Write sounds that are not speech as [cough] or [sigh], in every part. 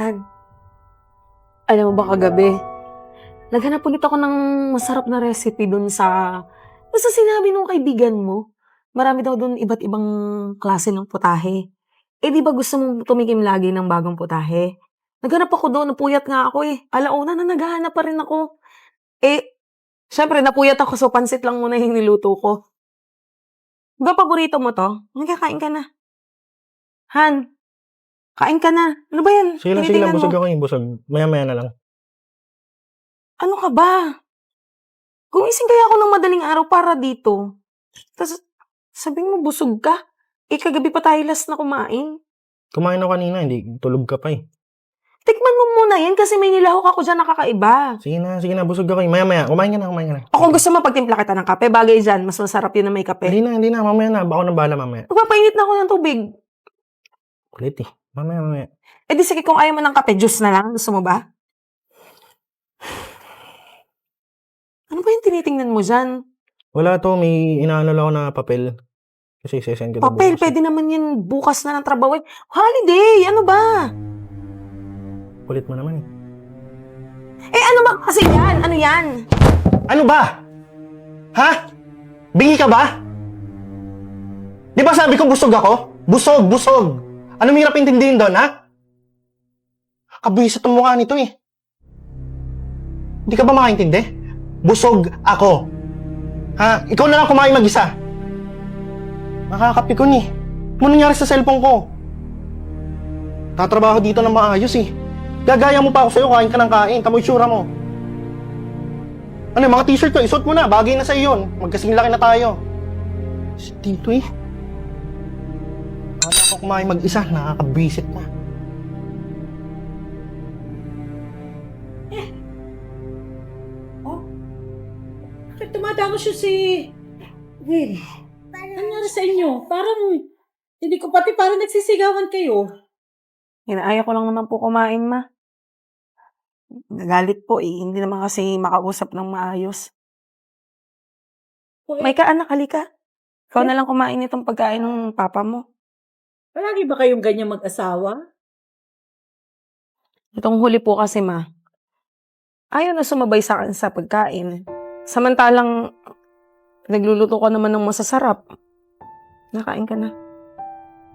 Han, alam mo ba kagabi, naghanap ulit ako ng masarap na recipe dun sa... Basta sinabi nung kaibigan mo, marami daw dun iba't ibang klase ng putahe. Eh di ba gusto mong tumikim lagi ng bagong putahe? Naghanap ako doon, napuyat nga ako eh. Alauna na naghahanap pa rin ako. Eh, syempre napuyat ako so pansit lang muna yung niluto ko. Ba paborito mo to? Hindi kain ka na. Han, kain ka na. Ano ba yan? Sige lang, sige lang. Tinitingnan Busog mo. ako eh. Busog. Maya-maya na lang. Ano ka ba? Gumising kaya ako ng madaling araw para dito. Tapos, sabi mo busog ka. Eh, kagabi pa tayo last na kumain. Kumain ako kanina. Hindi, tulog ka pa eh. Tikman mo muna yan kasi may nilahok ako dyan nakakaiba. Sige na, sige na. Busog ako eh. Maya-maya. Kumain ka na, kumain ka na. O kung gusto mo pagtimpla kita ng kape, bagay dyan. Mas masarap yun na may kape. Hindi na, hindi na. Mamaya na. Ako na bahala mamaya. Magpapainit na ako ng tubig. Kulit eh. Mamaya, mamaya. Eh di sige kung ayaw mo ng kape, juice na lang. Gusto mo ba? Ano ba yung tinitingnan mo dyan? Wala to. May inaano lang ako na papel. Kasi sesend ko to Papel, bukas. pwede naman yan bukas na ng trabaho. eh. Holiday! Ano ba? Kulit mo naman eh. Eh ano ba kasi yan? Ano yan? Ano ba? Ha? Bingi ka ba? Di ba sabi ko busog ako? Busog, busog. Ano hirap intindihin doon, ha? Kabisa itong mukha nito eh. Hindi ka ba makaintindi? Busog ako. Ha? Ikaw na lang kumain mag-isa. Nakakapikon eh. Ano nangyari sa cellphone ko? Tatrabaho dito ng maayos eh. Gagaya mo pa ako sa'yo, kain ka ng kain. Tamo itsura mo. Ano, mga t-shirt ko, isuot mo na. Bagay na sa'yo yun. Magkasing laki na tayo. Si Tito eh. Kumain mag-isa, nakakabisit na. Bakit tumatapos siya si... Will? Ano nangyari sa inyo? Parang... Hindi ko pati parang nagsisigawan kayo. Inaaya ko lang naman po kumain, ma. Nagalit po eh. Hindi naman kasi makausap ng maayos. Eh, May ka, anak, halika. Ikaw na lang kumain itong pagkain ng papa mo. Palagi ba kayong ganyan mag-asawa? Itong huli po kasi, ma. Ayaw na sumabay sa akin sa pagkain. Samantalang, nagluluto ko naman ng masasarap. Nakain ka na.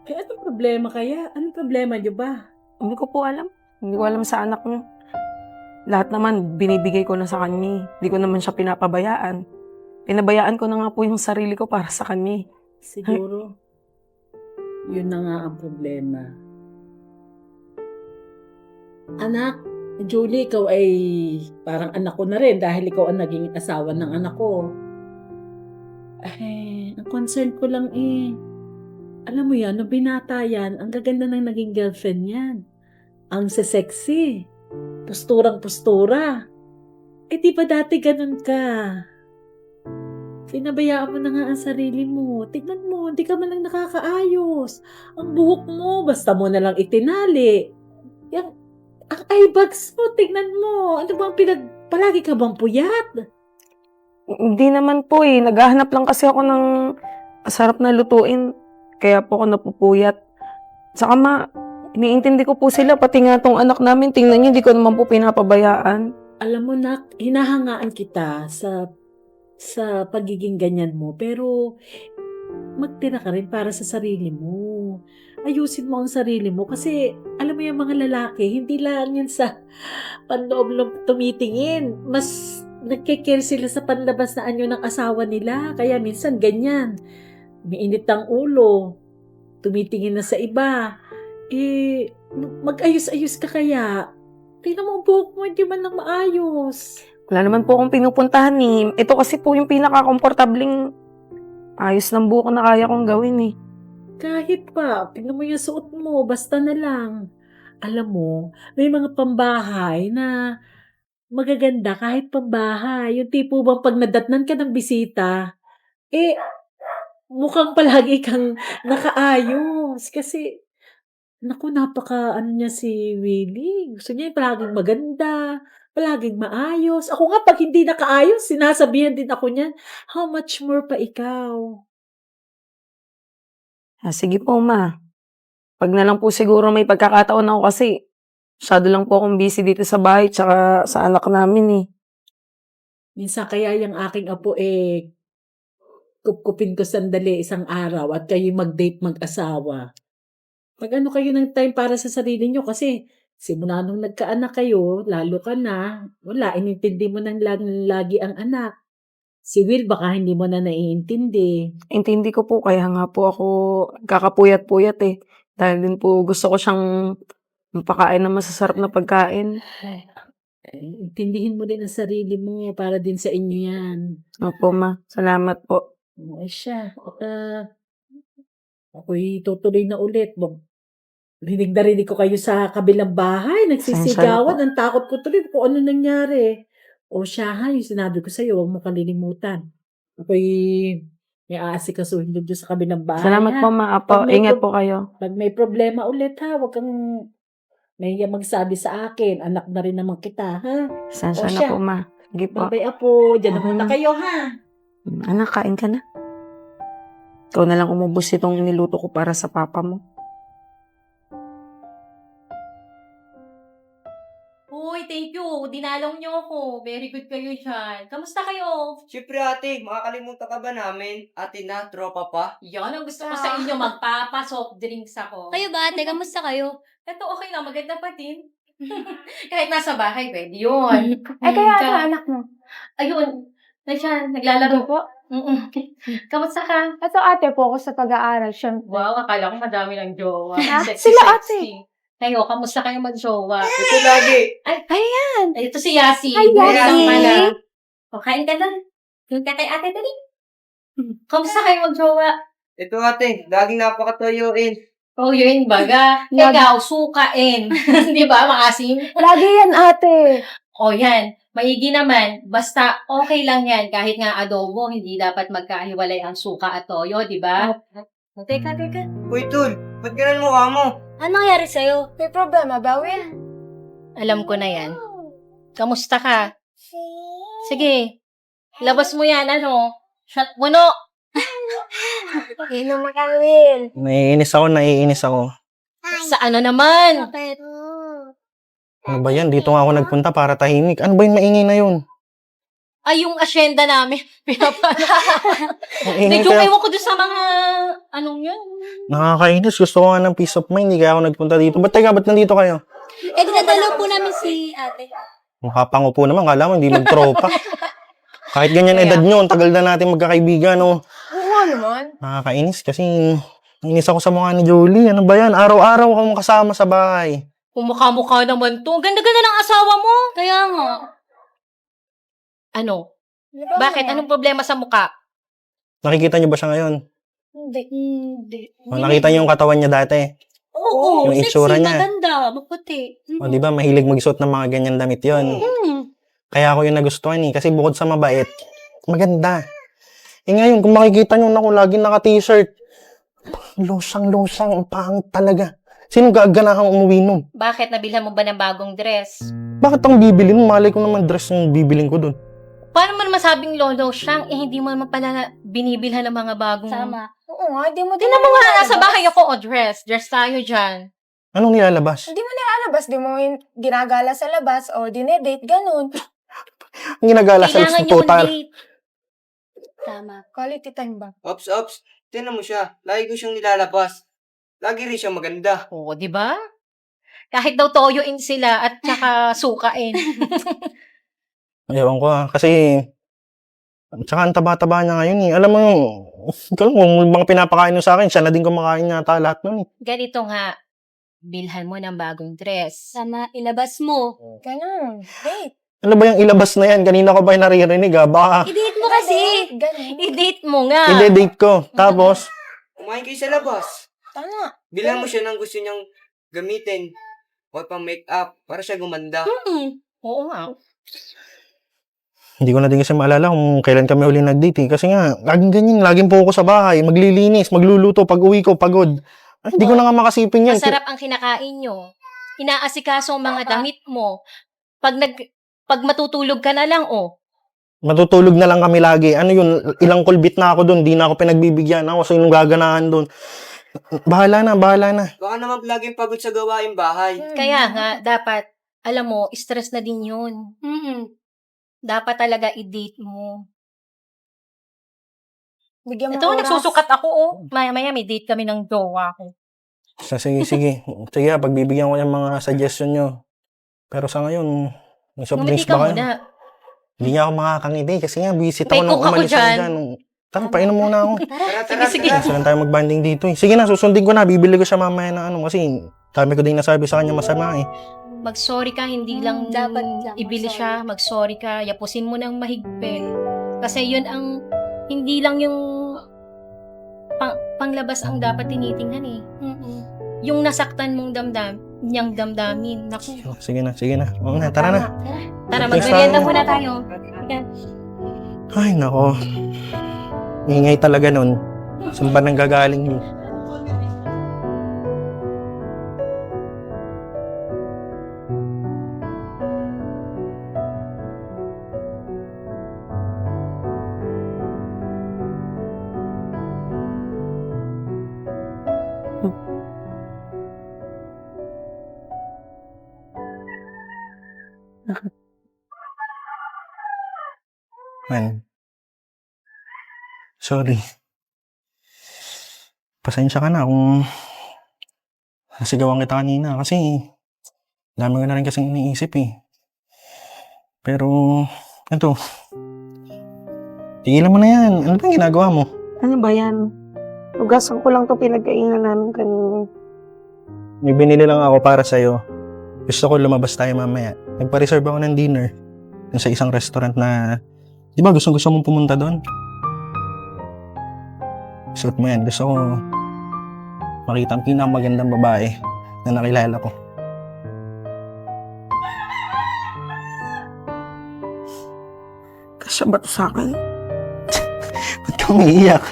Eh, anong problema kaya? Anong problema niyo ba? Hindi ko po alam. Hindi ko alam sa anak niyo. Lahat naman, binibigay ko na sa kanya. Hindi ko naman siya pinapabayaan. Pinabayaan ko na nga po yung sarili ko para sa kanya. Siguro, yun na nga ang problema. Anak, Julie, ikaw ay parang anak ko na rin dahil ikaw ang naging asawa ng anak ko. Eh, ang concern ko lang eh, alam mo yan, nung binata yan, ang gaganda ng naging girlfriend yan. Ang sexy. Posturang postura. Eh, di ba dati ganun ka? Pinabayaan mo na nga ang sarili mo. Tignan mo, hindi ka man lang nakakaayos. Ang buhok mo, basta mo na lang itinali. Yang, ang eye bags mo, tignan mo. Ano bang pinag... Palagi ka bang puyat? Hindi naman po eh. Naghahanap lang kasi ako ng sarap na lutuin. Kaya po ako napupuyat. Saka ma, iniintindi ko po sila. Pati nga tong anak namin, tingnan niyo, hindi ko naman po pinapabayaan. Alam mo na, hinahangaan kita sa sa pagiging ganyan mo. Pero, magtira ka rin para sa sarili mo. Ayusin mo ang sarili mo. Kasi, alam mo yung mga lalaki, hindi lang yan sa panloob tumitingin. Mas nagkikare sila sa panlabas na anyo ng asawa nila. Kaya minsan ganyan. Umiinit ang ulo. Tumitingin na sa iba. Eh, mag-ayos-ayos ka kaya. Tingnan mo ang buhok mo, hindi man lang maayos. Wala naman po akong pinupuntahan eh. Ito kasi po yung pinaka-komportabling ayos ng buhok na kaya kong gawin eh. Kahit pa, tingnan mo yung suot mo, basta na lang. Alam mo, may mga pambahay na magaganda kahit pambahay. Yung tipo bang pag nadatnan ka ng bisita, eh, mukhang palagi kang nakaayos. Kasi, naku, napaka, ano niya si Willie. Gusto niya yung palaging maganda, palaging maayos. Ako nga, pag hindi nakaayos, sinasabihan din ako niyan, how much more pa ikaw? Ah, sige po ma. Pag na lang po siguro may pagkakataon ako kasi masyado lang po akong busy dito sa bahay tsaka sa anak namin eh. Minsan kaya yung aking apo eh, kupkupin ko sandali isang araw at kayo mag-date mag-asawa. Mag-ano kayo ng time para sa sarili nyo kasi simula nung nagkaanak kayo, lalo ka na, wala, inintindi mo nang lagi, lagi ang anak. Si Will, baka hindi mo na naiintindi. Intindi ko po kaya nga po ako kakapuyat-puyat eh. Dahil din po gusto ko siyang mapakain ng masasarap na pagkain. Eh, intindihin mo din ang sarili mo para din sa inyo yan. Opo ma, salamat po. Ay siya. At, ah, ako'y tutuloy na ulit. Rinig na rinig ko kayo sa kabilang bahay. Nagsisigawan. Ang takot ko tuloy kung ano nangyari. O siya ha, yung sinabi ko sa'yo, huwag mo kalilimutan. Ako'y may aasikasuhin doon sa kabilang bahay. Salamat ha? po ma, Apo. Pag may Ingat pro- po kayo. Pag may problema ulit ha, huwag kang nahiya magsabi sa akin. Anak na rin naman kita, ha? Sensya O na siya. po ma. Sige po. Babay apo. Diyan na muna na. kayo, ha? Anak, kain ka na. Ikaw na lang umubos itong niluto ko para sa papa mo. Thank you. Dinalaw niyo ako. Very good kayo dyan. Kamusta kayo? Siyempre ate, makakalimutan ka ba namin? Ate na, tropa pa? Yan ang gusto ko sa inyo. Magpapa soft drinks ako. Kayo ba, ate? Kamusta kayo? Ito okay lang. Maganda pa din. [laughs] Kahit nasa bahay, pwede yun. [laughs] Ay, kaya ano, anak mo? Ayun. Nandiyan, naglalaro. po? Mm-mm. [laughs] Kamusta ka? Ito ate po ako sa pag-aaral, syempre. Wow, akala ko madami ng jowa. Ah, Sexy, sila sexy. Kayo, kamusta kayo mag-jowa? Ito lagi! Ayan! Ay, ito si Yasi. Hi, Yasi. pala. O, kain ka na. Yung ka kay ate, dali. Kamusta kayo mag-jowa? Ito ate, laging napakatoyoin. Oh, yun baga. [laughs] Ikaw, sukain. [laughs] Di ba, maasim? [laughs] Lagi yan, ate! O yan, maigi naman. Basta okay lang yan. Kahit nga adobo, hindi dapat magkahiwalay ang suka at toyo, di ba? O, Teka, teka. Uy tol, ba't ganun mukha mo? Ano nangyari sa'yo? May problema ba, Will? Alam ko na yan. Kamusta ka? Sige, labas mo yan, ano? Shot mo no. Inom ka, Will. Naiinis ako, naiinis ako. Sa ano naman? Bakit? Ano ba yan? Dito nga ako nagpunta para tahimik. Ano ba yung maingay na yun? Ay, yung asyenda namin. [laughs] Pinapano. Medyo kaya. ewan ko doon sa mga, anong yun? Nakakainis. Gusto ko nga ng peace of mind. Hindi kaya ako nagpunta dito. Ba't teka, ba't nandito kayo? Eh, dinadalo po namin si ate. Mukha pango po naman. Kala mo hindi magtropa. [laughs] Kahit ganyan edad nyo, ang tagal na natin magkakaibigan. Oh. Oo naman. Nakakainis kasi nainis ako sa mukha ni Jolie. Ano ba yan? Araw-araw akong kasama sa bahay. Kumukha-mukha naman to. Ganda-ganda ng asawa mo. Kaya nga. Ano? Bakit? Anong problema sa mukha? Nakikita niyo ba siya ngayon? Hindi. Hindi. O, nakita niyo yung katawan niya dati. Oo, Yung itsura niya. maganda, maputi. O, di ba? Mahilig magsuot ng mga ganyan damit yon. Hmm. Kaya ako yung nagustuhan eh. Kasi bukod sa mabait, maganda. Eh ngayon, kung makikita nyo na ako lagi naka-t-shirt, losang-losang, ang pangit talaga. Sino gaganahang umuwi nun? Bakit? Nabilhan mo ba ng bagong dress? Bakit ang bibilin mo? Malay ko naman dress yung bibilin ko dun. Paano mo naman sabing lolo siyang, eh hindi mo naman pala binibilhan ng mga bagong... Tama. Oo nga, di mo din Tingnan mo nga, nasa bahay ako, o dress. Dress tayo dyan. Anong nilalabas? Hindi mo nilalabas, di mo yun ginagala sa labas o dinedate, ganun. Ang [laughs] ginagala sa Kailangan yung total. date. Tama. Quality time ba? Ops, ops. Tinan mo siya. Lagi ko siyang nilalabas. Lagi rin siyang maganda. Oo, di ba? Kahit daw toyoin sila at saka sukain. [laughs] Ewan ko ah. Kasi, tsaka ang taba-taba niya ngayon eh. Alam mo yung, [laughs] kung mga pinapakain nyo sa akin, siya na din kumakain yata lahat nun eh. Ganito nga, bilhan mo ng bagong dress. Tama, ilabas mo. Ganun. Date. Ano ba yung ilabas na yan? Kanina ko ba yung naririnig ah? Baka I-date mo kasi. Ganun. I-date mo nga. i-date ko. Tapos, Kumain kayo sa labas. Tama. Bilang mo siya ng gusto niyang gamitin. O pang make-up. Para siya gumanda. Hmm. Oo nga. Hindi ko na din kasi maalala kung kailan kami uli nag-date eh. Kasi nga, laging ganyan. Laging po ako sa bahay. Maglilinis, magluluto. Pag uwi ko, pagod. Ay, hindi ko na nga makasipin yan. Masarap ang kinakain nyo. Inaasikaso ang mga damit mo. Pag nag pag matutulog ka na lang, oh. Matutulog na lang kami lagi. Ano yun, ilang kulbit na ako doon. Di na ako pinagbibigyan. Ako sa yung gaganahan doon. Bahala na, bahala na. Baka naman laging pagod sa gawaing bahay. Kaya nga, dapat, alam mo, stress na din yun. Mm-mm. Dapat talaga i-date mo. Bigyan mo Ito, oras. nagsusukat ako, oh. Maya-maya, may date kami ng jowa ko. So, sige, sige. [laughs] Sige, pagbibigyan ko yung mga suggestion nyo. Pero sa ngayon, may soft Ngumiti drinks ka ba kayo? muna. Hindi niya ako makakangiti kasi nga, visit May ako nung cook ako umalis ako dyan. dyan. Tara, painom muna ako. Tara, Sige, tara, sige. tara. Saan tayo mag-banding dito eh. Sige na, susundin ko na. Bibili ko siya mamaya na ano kasi dami ko din nasabi sa kanya masama eh. Mag-sorry ka, hindi Mm, lang dapat lang ibili mag-sorry. siya. Mag-sorry ka, yapusin mo ng mahigpit. Kasi yun ang, hindi lang yung pang, panglabas ang dapat tinitingnan eh. Mm-mm. Yung nasaktan mong damdam, niyang damdamin. Naku, Sige na, sige na. Oo na, tara na. tara, Thanks, magmerienda muna tayo. Ay, nako. Ingay talaga nun. Saan ba nang gagaling yun? Sorry. Pasensya ka na kung nasigawan kita kanina kasi dami ko na rin kasing iniisip eh. Pero, ito. Tigilan mo na yan. Ano ba ginagawa mo? Ano ba yan? Ugasan ko lang to pinagkainan namin kanina. May binili lang ako para sa'yo. Gusto ko lumabas tayo mamaya. Nagpa-reserve ako ng dinner dun sa isang restaurant na, di ba gusto gusto mong pumunta doon? Suot mo yan. Gusto ko makita ang pinakamagandang babae na nakilala ko. Kasya ba to sa akin? [laughs] Ba't ka umiiyak?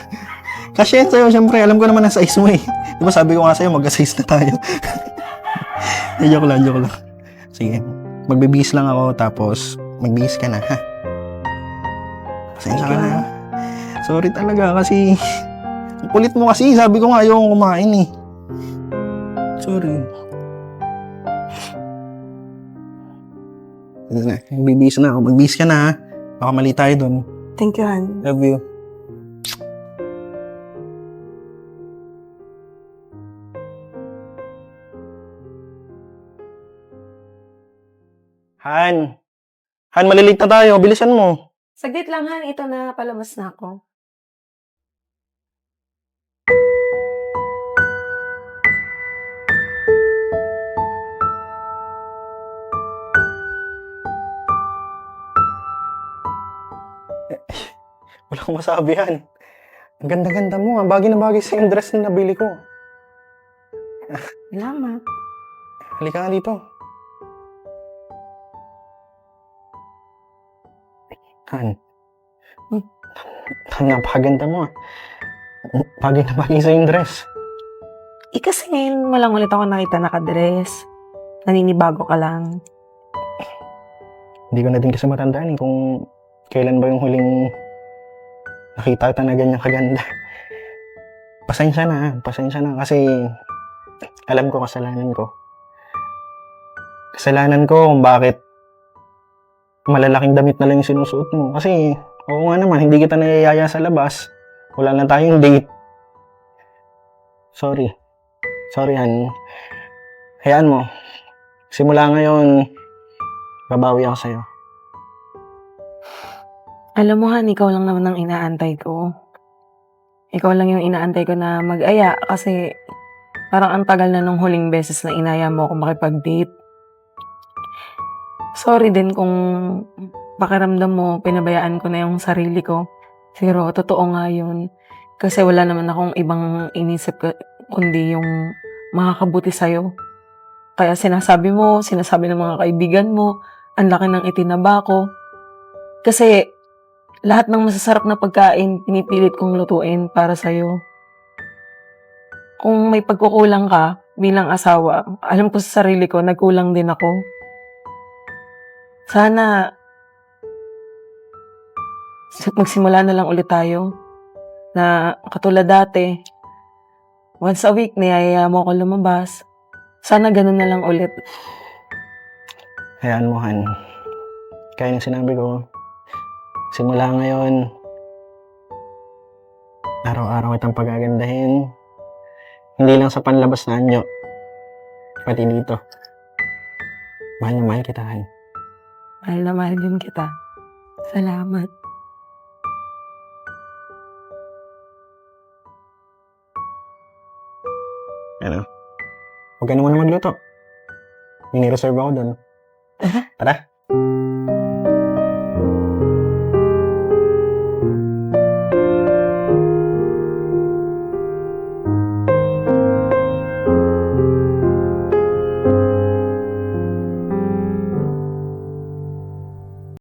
Kasi yan sa'yo, syempre, alam ko naman ang size mo eh. Di ba sabi ko nga sa'yo, magka-size na tayo. [laughs] Eh, joke lang, joke lang. Sige, magbibihis lang ako, tapos magbihis ka na, ha? Pasensya ka na. Sorry talaga kasi ang kulit mo kasi, sabi ko nga ayaw kong kumain eh. Sorry. Sige na, magbibihis na ako. Magbihis ka na, ha? Baka mali tayo dun. Thank you, Han. Love you. Han. Han, malilate na tayo. Bilisan mo. Saglit lang, Han. Ito na, palabas na ako. Wala akong masabi, Han. Ang ganda-ganda mo. Ang bagay na bagay sa yung dress na nabili ko. Salamat. Halika nga dito. Han. Hmm. Napakaganda mo. ah. Bagay na bagay sa yung dress. Eh kasi ngayon mo lang ulit ako nakita nakadress. Naninibago ka lang. Hindi ko na din kasi matandaan eh kung kailan ba yung huling nakita kita na ganyan kaganda. Pasensya na, pasensya na kasi alam ko kasalanan ko. Kasalanan ko kung bakit malalaking damit na lang yung sinusuot mo. Kasi, oo nga naman, hindi kita nayayaya sa labas. Wala na tayong date. Sorry. Sorry, Han. Hayaan mo. Simula ngayon, babawi ako sa'yo. Alam mo, Han, ikaw lang naman ang inaantay ko. Ikaw lang yung inaantay ko na mag-aya kasi parang ang tagal na nung huling beses na inaya mo ako makipag-date. Sorry din kung pakiramdam mo, pinabayaan ko na yung sarili ko. Pero totoo nga yun. Kasi wala naman akong ibang inisip kundi yung makakabuti sa'yo. Kaya sinasabi mo, sinasabi ng mga kaibigan mo, ang laki ng itinaba ko. Kasi lahat ng masasarap na pagkain, pinipilit kong lutuin para sa'yo. Kung may pagkukulang ka bilang asawa, alam ko sa sarili ko, nagkulang din ako. Sana magsimula na lang ulit tayo na katulad dati, Once a week, niyayaya mo ako lumabas. Sana ganun na lang ulit. Hayaan mo, Han. Kaya yung sinabi ko, simula ngayon, araw-araw kitang pagagandahin. Hindi lang sa panlabas na anyo, pati dito. Mahal na mahal kita, Han. Mahal na mahal din kita. Salamat. Ano? Huwag ka na muna magluto. May reserve ako doon. Tara.